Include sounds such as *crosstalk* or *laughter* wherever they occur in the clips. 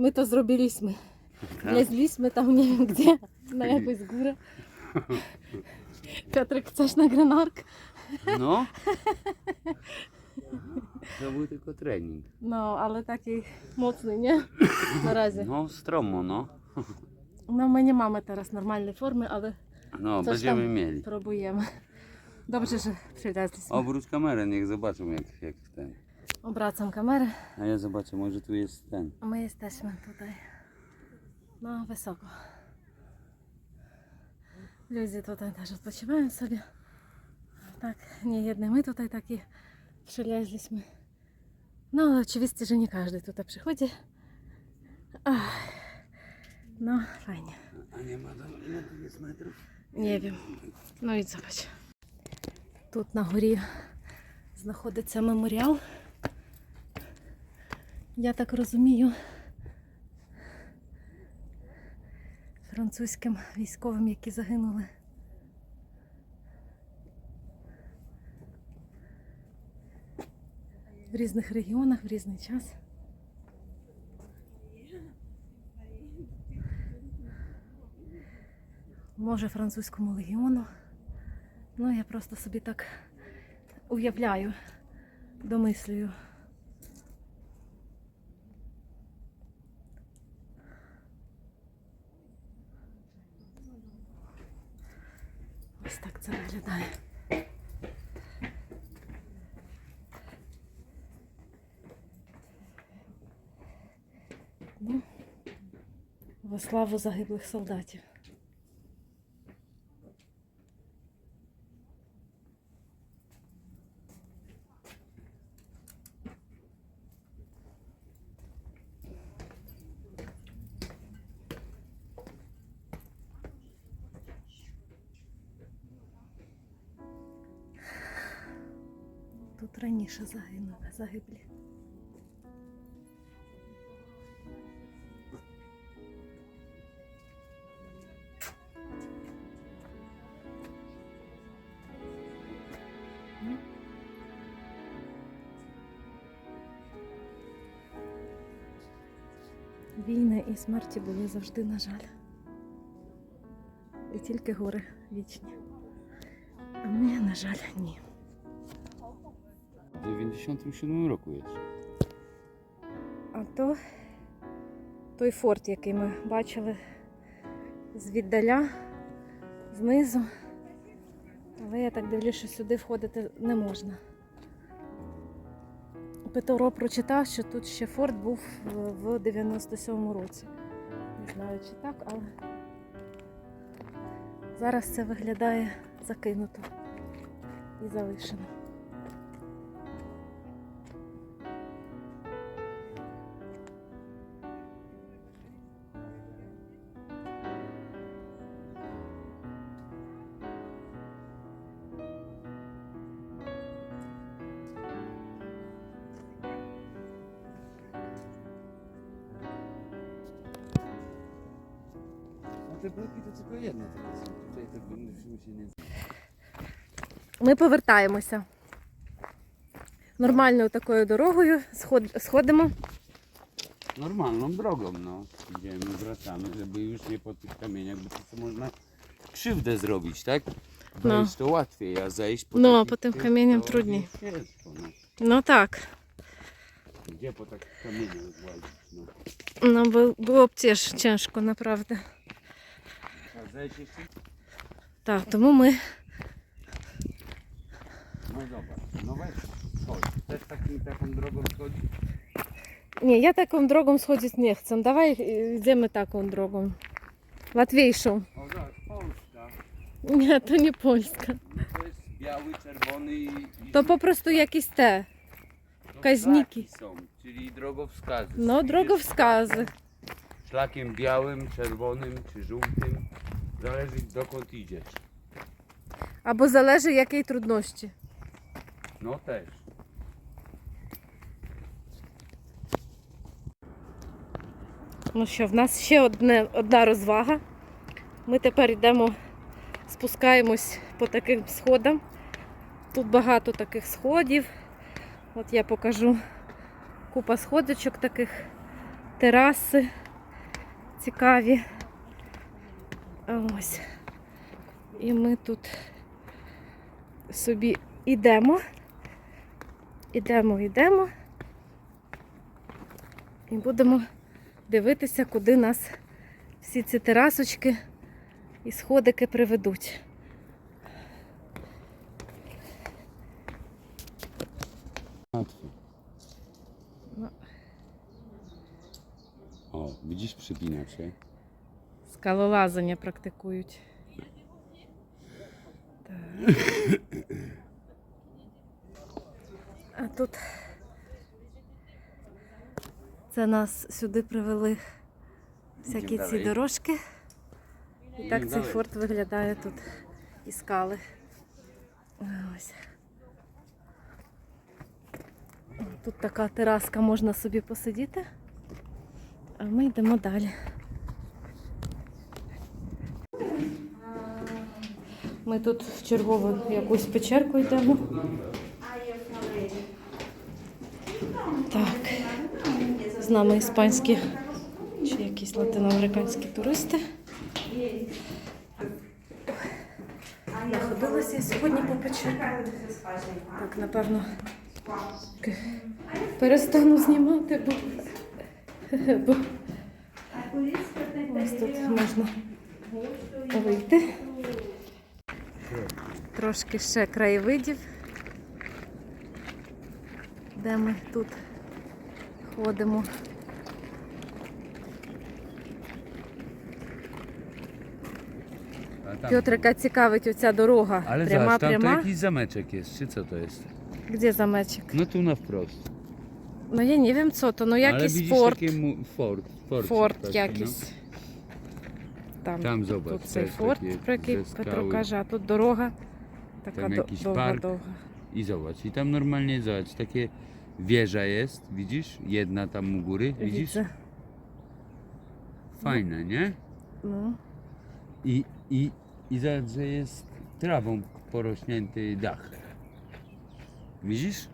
My to zrobiliśmy. Wleźliśmy tam nie wiem gdzie, na jakąś górę. Piotrek, chcesz na granark? No. To był tylko trening. No, ale taki mocny, nie? Na razie. No, stromo, no. No, my nie mamy teraz normalnej formy, ale No, Coś będziemy tam. mieli. próbujemy. Dobrze, że przylazliśmy. Obróć kamerę, niech zobaczą jak, jak ten. Obracam kamerę. A ja zobaczę, może tu jest ten. A my jesteśmy tutaj. No, wysoko. Ludzie tutaj też odpoczywają sobie. Tak, nie jedne my tutaj takie przyleźliśmy. No, ale oczywiście, że nie każdy tutaj przychodzi. Ach, no, fajnie. A nie ma tam, ile tu jest metrów? Nie wiem. Ну і зobacz. Тут на горі знаходиться меморіал. Я так розумію. Французьким військовим, які загинули. В різних регіонах, в різний час. Може, французькому легіону. Ну, я просто собі так уявляю, домислюю. Ось так це виглядає. Ну, во славу загиблих солдатів. Тут раніше загинули, загиблі. Смерті були завжди, на жаль. І тільки гори вічні. А ми, на жаль, ні. W 97 roku jest. А то той форт, який ми бачили звіддаля, знизу. Але я так дивлюся, що сюди входити не можна. Петро прочитав, що тут ще форт був в 97-му році. Не знаю, чи так, але зараз це виглядає закинуто і залишено. Ми повертаємося. Нормальною такою дорогою сход- сходимо. No. Idziemy, wracamy, żeby już nie po tych kamieniach, bo to co można krzywdę zrobić, tak? No. Wejść to łatwiej, a zejść po No, po tym to trudniej. Ciężko, no. Ну так. Gdzie po takich kamieniach złazić, no. Ну, бу- було б теж тяжко, направда. A zejść jeszcze? Так, тому ми No zobacz, no weź, chodź. Też takim, taką drogą schodzić? Ні, я такою drogą schodzić nie chcę. Давай е, йдемо такою drogą. Łatwiejszą. O, zobacz, Polska. Ні, то не польська. No to jest biały, czerwony i... i То попросту якісь те. to wskaźniki. szlaki są, czyli drogowskazy. No, Idziesz drogowskazy. szlakiem- Szlakiem białym, czerwonym czy żółtym. Zależy dokąd idziesz. Або залежить якої труднощі. No też. Ну що, в нас ще одне, одна розвага. Ми тепер йдемо, спускаємось по таким сходам. Тут багато таких сходів. От я покажу купа сходочок таких. тераси цікаві. Ось. І ми тут собі йдемо. Ідемо, йдемо. І будемо дивитися, куди нас всі ці терасочки і сходики приведуть. No. O, widzisz przypinacze? Скалолазання практикують. Так. А тут це нас сюди привели всякі ці дорожки. І так цей форт виглядає тут і скали. Ось. Тут така тераска, можна собі посидіти. А ми йдемо далі. Ми тут в чергову якусь печерку йдемо. Так. З нами іспанські чи якісь латиноамериканські туристи. Находилася сьогодні по печерку. Так, напевно, перестану знімати, бо, бо ось тут можна вийти. Трошки ще краєвидів, де ми тут ходимо. Пьотрика цікавить оця дорога. Ale пряма, to пряма. jakiś zameczek jest, czy co to jest? Де? No tu na wprost. Ну я не wiem co to, ну якийсь форт. takie mu- fort, fort, Форт taki, якийсь. Там, No. Там зobacz, тут цей форт, про який Петро каже, а тут дорога. Taka tam jakiś doła, park. I zobacz, i tam normalnie zobacz, takie wieża jest, widzisz? Jedna tam u góry, widzisz? Widzę. Fajne, no. nie? No. I, i, i zobacz, że jest trawą porośnięty dach. Widzisz?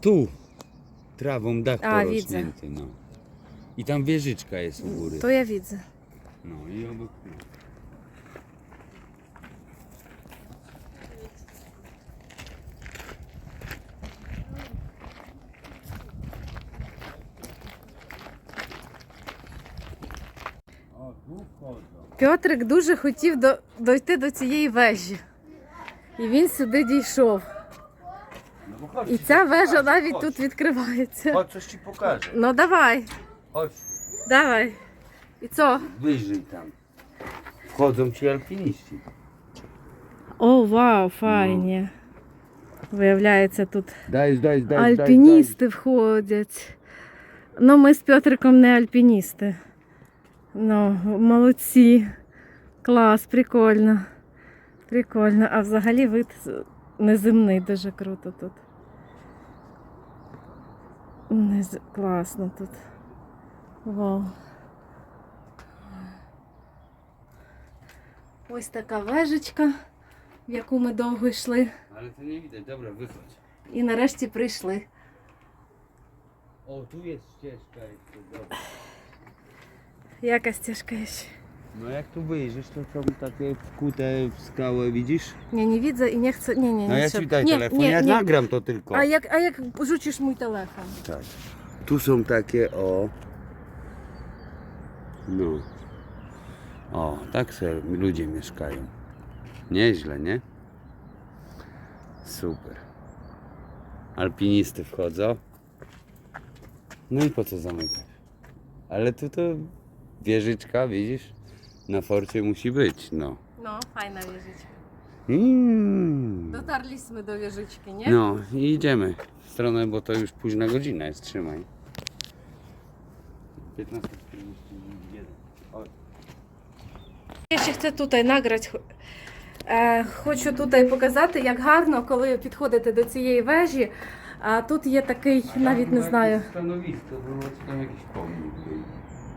Tu trawą dach A, porośnięty, widzę. no. I tam wieżyczka jest u góry. To ja widzę. No i obok. Пьотрик дуже хотів до, дойти до цієї вежі. І він сюди дійшов. Chodź, І ця вежа навіть тут відкривається. Coś ci pokażę. Ну давай, Chodź, давай. І co? wyżej tam. Wchodzą ci alpiniści. О, вау, файні. Виявляється, тут Daj, daj, daj. альпіністи входять. Ну, ми з Петриком не альпіністи. Ну, молодці. Клас, прикольно. Прикольно. А взагалі вид неземний, дуже круто тут. Нез... Класно тут. Вау. Ось така вежечка, в яку ми довго йшли. Ale to nie widać, dobra, wychodź. І нарешті прийшли. Tu jest ścieżka jeszcze, dobra. Jaka ścieżka jest? No jak tu wyjrzysz, to są takie wkute w skałę, widzisz? Nie, nie widzę i nie chcę. Nie, nie, nie. No ja trzeba. ci daj nie, telefon, nie, ja nie. nagram to tylko. A jak, a jak rzucisz mój telefon? Tak. Tu są takie o. No. O, tak sobie ludzie mieszkają. Nieźle, nie? Super. Alpinisty wchodzą. No i po co zamykać? Ale tu to wieżyczka, widzisz? Na forcie musi być, no. No, fajna wieżyczka. Mm. Dotarliśmy do wieżyczki, nie? No i idziemy w stronę, bo to już późna godzina jest, trzymaj. 15.41. O, Я ще chcę tutaj nagrać. Е, Хочу тут показати, як гарно, коли підходите до цієї вежі. А тут є такий, навіть не Tam знаю. jakieś Stanowisko było, czy tam jakiś pomnik był.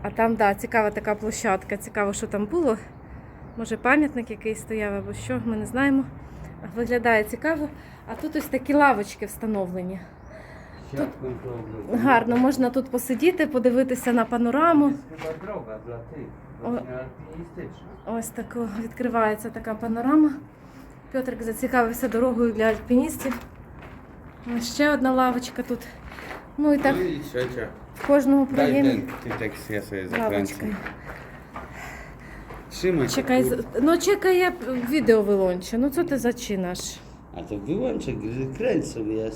А там, да, цікава така площадка. Цікаво, що там було. Може, пам'ятник який стояв або що, ми не знаємо. Виглядає цікаво. А тут ось такі лавочки встановлені. Ogrodzone. Гарно, можна тут посидіти, подивитися на панораму. Ось тако відкривається така панорама. Петрик зацікавився дорогою для альпіністів. Ще одна лавочка тут. Ну і так trzecia. В кожному проємі лавочка. Чекай, kur- ну чекай, я відео вилончу. Ну co ти зачинаш? To wyłączę, gry- kręć sobie, ja.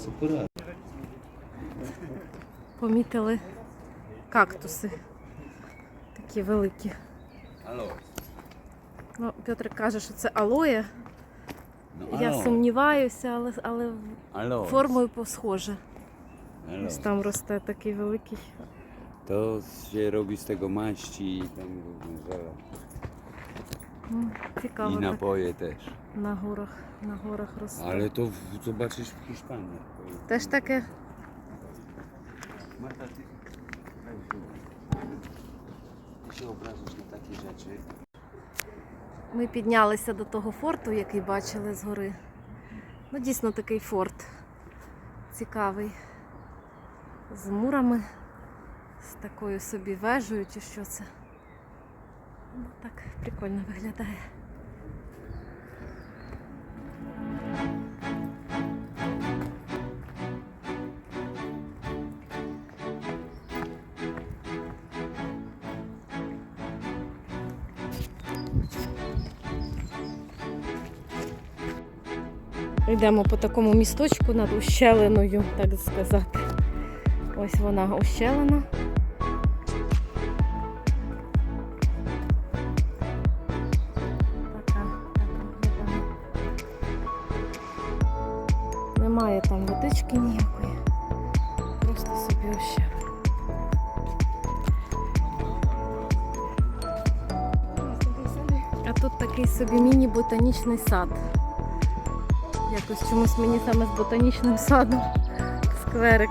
Помітили кактуси. Такі великі. Halo. Ну, Петрик каже, що це алоє. No Я сумніваюся, але, але Alo. формою посхоже. Ось там росте такий великий. To się robi z tego maści i tam różne. Ну, Цікаво. I так. napoje też. На горах, на горах росте. Ale to w- zobaczysz w Hiszpanii. Теж таке. Marta, ty, ty się obrażasz na takie rzeczy. Ми піднялися до того форту, який бачили згори. Ну, дійсно такий форт. Цікавий. З мурами, з такою собі вежею чи що це. Ну, так прикольно виглядає. Йдемо по такому місточку над ущелиною, так сказати. Ось вона так. Немає там водички ніякої. Просто собі ущелина. А тут такий собі міні-ботанічний сад. Якось чомусь мені саме з ботанічним садом скверик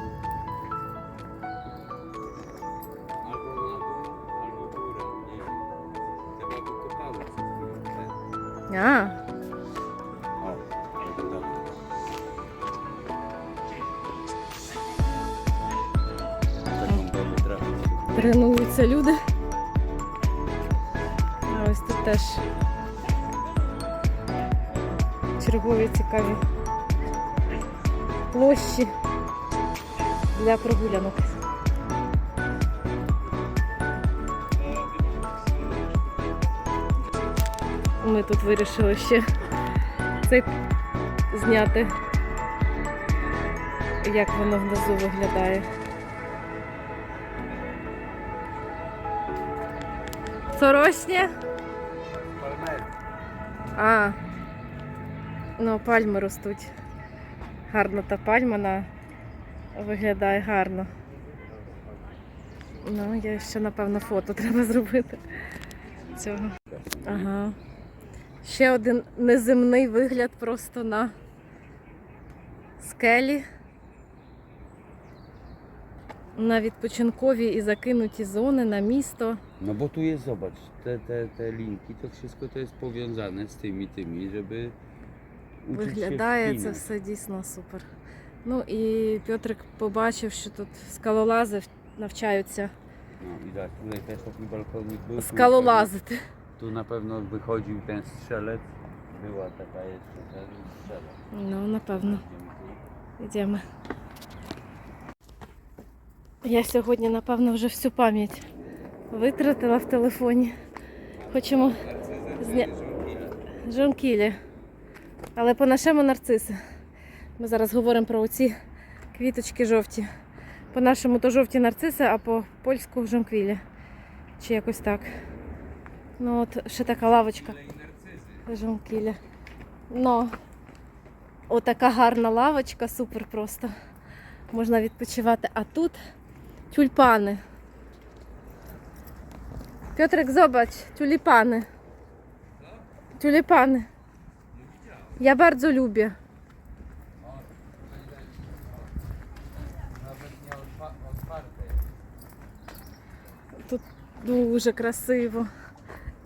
А, тренуються люди. А ось тут теж чергові цікаві площі для прогулянок. Ми тут вирішили ще цей зняти, як воно внизу виглядає. Сорочня? А. Ну, пальми ростуть. Гарно та пальма на... виглядає гарно. Ну, я ще, напевно, фото *laughs* треба зробити цього. Ага. Ще один неземний вигляд просто на скелі. На відпочинкові і закинуті зони на місто. No bo tu jest, zobacz, te, te, te linki, to wszystko to jest powiązane z tymi, tymi, żeby uczyć się Виглядає це все дійсно супер. Ну і Петрик побачив, що тут скалолази навчаються No i tak, tutaj też taki balkonik był. tu скалолазити. Na pewno- Tu na pewno wychodził ten strzelec. Była taka jeszcze ten strzelec. Ну, напевно, Idziemy йдемо. Я сьогодні, напевно, вже всю пам'ять витратила в телефоні. Хочемо зня... жонкілі. Але по-нашому нарциси. Ми зараз говоримо про оці квіточки жовті. По-нашому то жовті нарциси, а по польську жонквілі. Чи якось так. Ну от ще така лавочка. Жонкілі. Ну, отака гарна лавочка, супер просто. Можна відпочивати. А тут Тюльпани. Tulipany. Ja bardzo lubię. Nawet nie otwarte. Тут дуже красиво.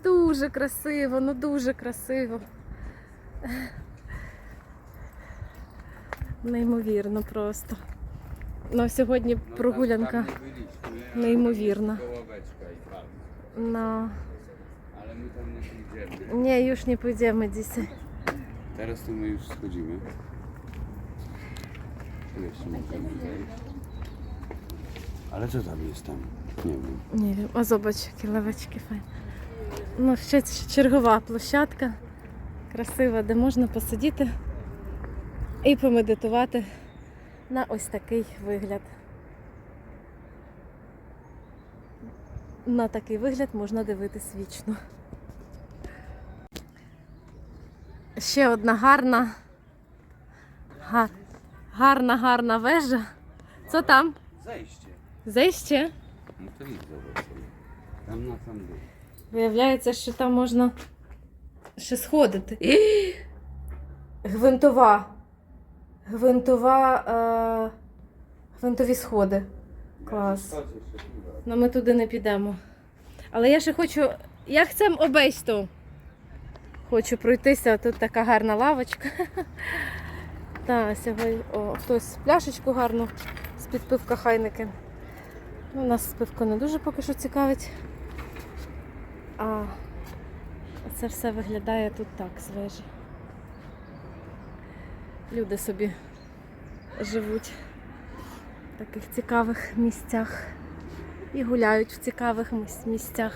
Дуже красиво, ну дуже красиво. Неймовірно просто. Ну, сьогодні прогулянка. неймовірна. Kołoweczka i park. No. Ale my tam nie pójdziemy. Nie, już nie pójdziemy dzisiaj. Teraz to my już schodzimy. Tu jeszcze możemy zejść. Ale co tam jest tam? Nie wiem. Nie wiem. О, zobacz, які лавочки файні. Ну, ще чергова площадка. Красива, де можна посидіти і помедитувати на ось такий вигляд. На такий вигляд можна дивитись вічно. Ще одна гарна, га- гарна, гарна вежа. Що там? Zejście. Зайще? No to idź zobacz sobie. Tam na sam dół. Виявляється, що там можна ще сходити. *gasps* І! Гвинтова. Гвинтова. Е... Гвинтові сходи. Клас. Ну ми туди не підемо. Але я ще хочу. Я chcę обейсь ту. Хочу пройтися. Тут така гарна лавочка. *laughs* Так, сьогодні о, хтось пляшечку гарну з-під пивка Хайнекен. Ну, нас пивко не дуже поки що цікавить. А це все виглядає тут так, з вежі. Люди собі живуть в таких цікавих місцях і гуляють в цікавих місцях.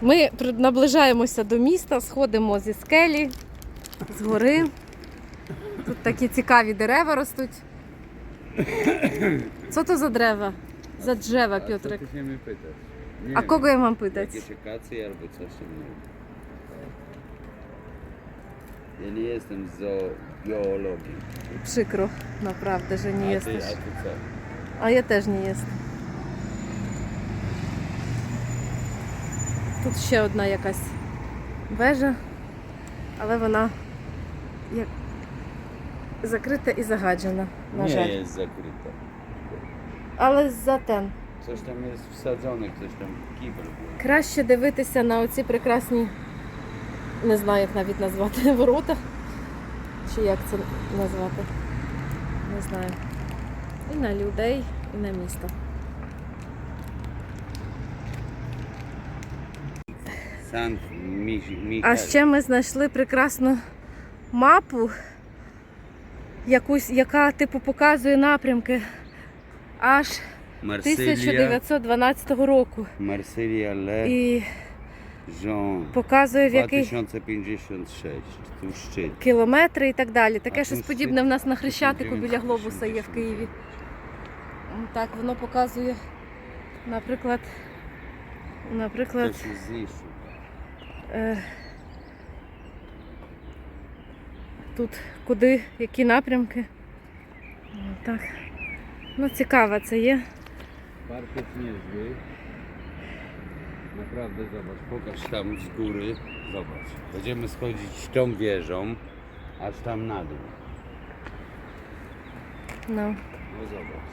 Ми наближаємося до міста, сходимо зі скелі, з гори. Тут такі цікаві дерева ростуть. *laughs* Co to za drewa? Za drzewa, A co Piotrek. ty się mnie pytasz? Nie A wiem. kogo ja mam pytać? Jakieś akacje albo coś innego. Ja nie jestem z geologii. Przykro, naprawdę, że nie a jesteś. Ty, a ty co? A ja też nie jestem. Тут ще одна якась вежа, але вона як закрита і загаджена, на nie жаль. jest zakryte. Але зате Coś tam jest wsadzone, ktoś tam kibel był. краще дивитися на оці прекрасні, не знаю, як навіть назвати *laughs* ворота. Чи як це назвати? Не знаю. І на людей, і на місто. А ще ми знайшли прекрасну мапу, якусь, яка типу показує напрямки аж Marsylia, 1912 року. Marsylia Le І Jean. показує в який 2056. Tu szczyt. кілометри і так далі. Таке А щось тут подібне в нас на Хрещатику біля глобуса є в Києві. М, Так, воно показує, наприклад, наприклад, To się zniszczył. е, тут куди, які напрямки. М, Так. Ну, цікаво це є. Park jest niezły. Naprawdę zobacz, pokaż tam z góry. Zobacz. Będziemy schodzić tą wieżą, aż tam na dół. Ну, No zobacz.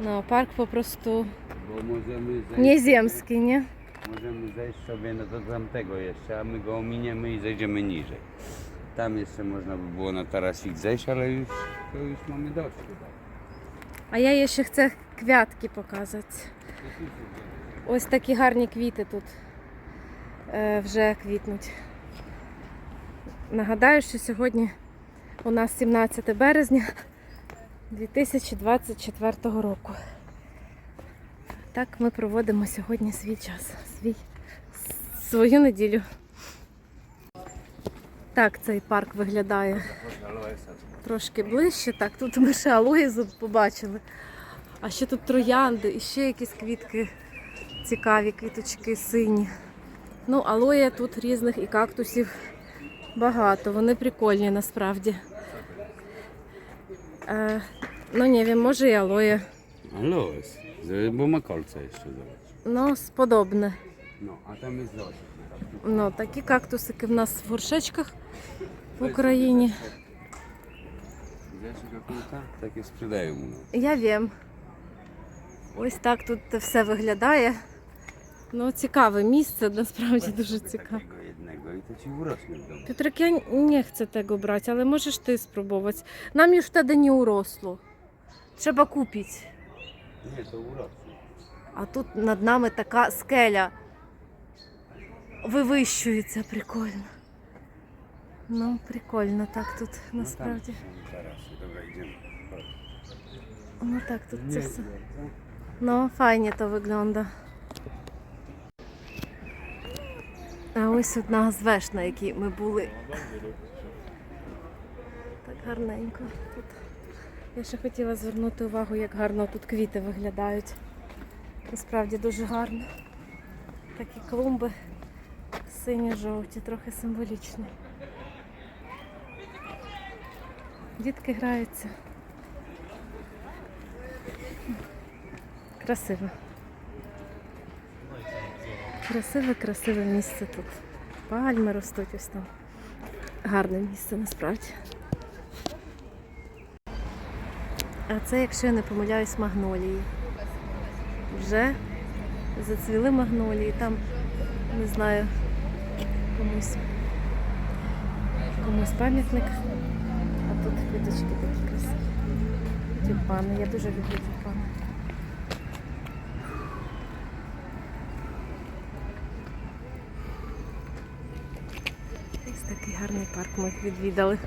ну, парк попросту Bo możemy zejść, niezemski, nie? Możemy zejść sobie do tamtego jeszcze, a my go ominiemy i zejdziemy niżej. Tam jeszcze można by było na tarasik zejść, ale już, to już mamy dość chyba. А я їй ще chcę квятки показати. Ось такі гарні квіти тут е, вже квітнуть. Нагадаю, що сьогодні у нас 17 березня 2024 року. Так ми проводимо сьогодні свій час, свій, свою неділю. Так цей парк виглядає трошки ближче. Так, тут ми ще алоїзу побачили. А ще тут троянди і ще якісь квітки цікаві, квіточки сині. Ну, алоє тут різних і кактусів Багато, вони прикольні насправді. Е, ну не wiem, може і алоє. Z- bo ma kolce jeszcze, zobacz. Ну, сподобне. No, a tam jest zosik. Ну, такі кактусики в нас в горшечках в Україні. Wiesz jaka kulka? Takie sprzedają u nas. Я wiem. Ось так тут все виглядає. Ну, цікаве місце, насправді дуже цікаве. Takiego jednego i to ci urośnie w domu. Петрик, я не chcę tego brać, ale możesz ty spróbować. Nam już wtedy nie urosło. Trzeba kupić. Nie, to urośnie. А тут над нами така скеля вивищується прикольно. Ну, прикольно так тут насправді. idziemy. Chodź. Ну так тут це все. Ну, файні то виглядає. А ось одна з веш, на якій ми були. Так гарненько тут. Я ще хотіла звернути увагу, як гарно тут квіти виглядають. Насправді дуже гарно. Такі клумби сині-жовті, трохи символічні. Дітки граються. Красиво. Красиве, красиве місце тут. Пальми ростуть ось там. Гарне місце насправді. А це, якщо я не помиляюсь, магнолії. Вже зацвіли магнолії. Там, не знаю, комусь, комусь пам'ятник. А тут квіточки такі красиві. Тюльпани. Я дуже люблю тюльпани. Ось такий гарний парк ми відвідали.